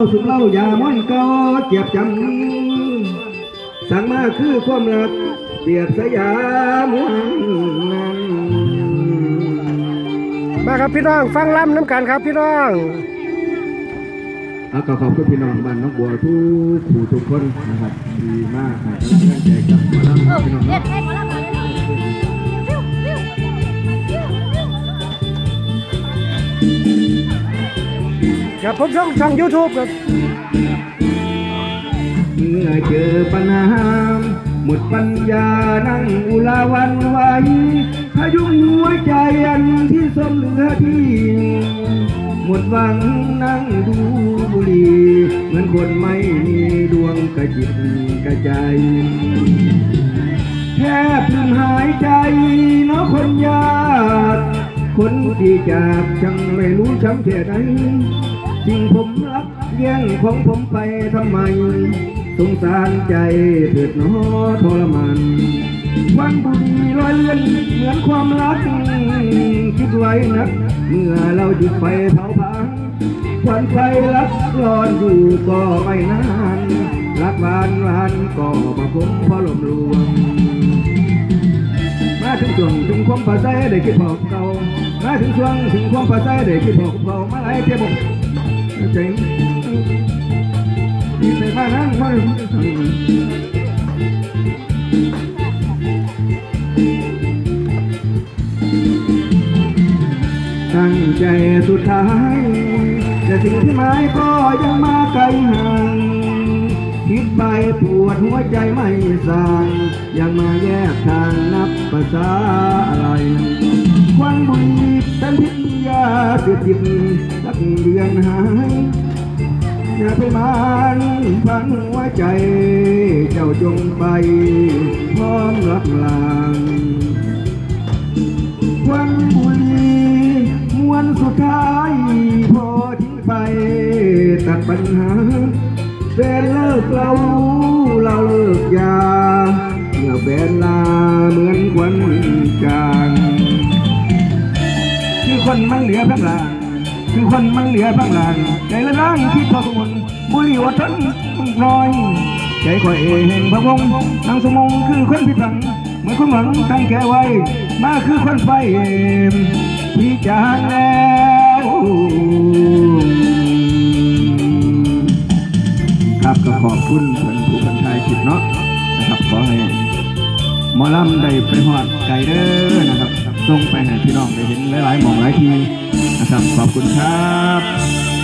สุขเล่ายาม้อนเก็เจ็บจำสั่งมาคือความรักเปียบสยามนั้นมาครับพี่น้องฟังล่ำน้ำกันครับพี่น้องแล้วก็ขอบคุณพี่น้องบ้านน้องบัวทุกผู้ทุกคนนะครับดีมากให้กำลังใจกับหมอลำพี่น้อง ครับผมช่องช่องยูทูบครับเมื่อเจอปัญหาหมดปัญญานั่งอุลาวันไหวพายุงหัวใจอันที่สมเหลือที่ หมดหวังนั่งดูบุหรี่เหมือนคนไม่มีดวงกระจิตกระใจแทบลืมหายใจเนาะคนยากคนที่จากจังไม่รู้ช้ำแค่ไหน สิ่งผมรักแย่งของผมไปทำไม สงสารใจเถิดเนาะทรมานวันบุรีลอยเลื่อนเหมือนความรัก คิดไว้นัก เมื่อเราหยุดไฟเผาผลาญควันไฟรักร้อนอยู่ก็ไม่นานรักหวานหวานก็มาคมพราะลมลวงมาถึงช่วงถึงความภาษาได้คิดบอกเก่ามาถึงช่วงถึงความภาษาได้คิดบอกเก่ามาหลายเทียบ บอกใจดีใจมากนะมาตั้งใจสุดท้ายแต่สิ่งที่หมายก็ยังมาไกลห่างคิดไปปวดหัวใจไม่สั่งยังมาแยกทางนับภาษาอะไร บุหรี่เป็นพิษยาเสียจิตสักเดือนหายอย่าไปมานฟังหัวใจ เจ้าจงไปพร้อมรับลางควันบุหรี่มวนสุดท้าย พอทิ้งไปตัดปัญหาแฟนเลิกเรา เราเลิกยาเมื่อแฟน คนมันเหลือพังหลางคือคนมันเหลือพังหลางใจละล้างที่พอสมุนบุหรี่วัดทนมันพลอย ใจคอยเองพระวงนางสมงคือคนผิดหวังเหมือนคนหวังตั้งแก่ไว้ มาคือคนไฟเอ็มพี่จางแล้วครับก็ขอบคุณเพื่อนผู้พันทายคลิปเนาะนะครับขอให้หมอลำได้ไปหอดไก่เด้อนะครับ ส่งไปให้พี่น้องได้เห็นหลายๆหมองหลายทีนะครับขอบคุณครับ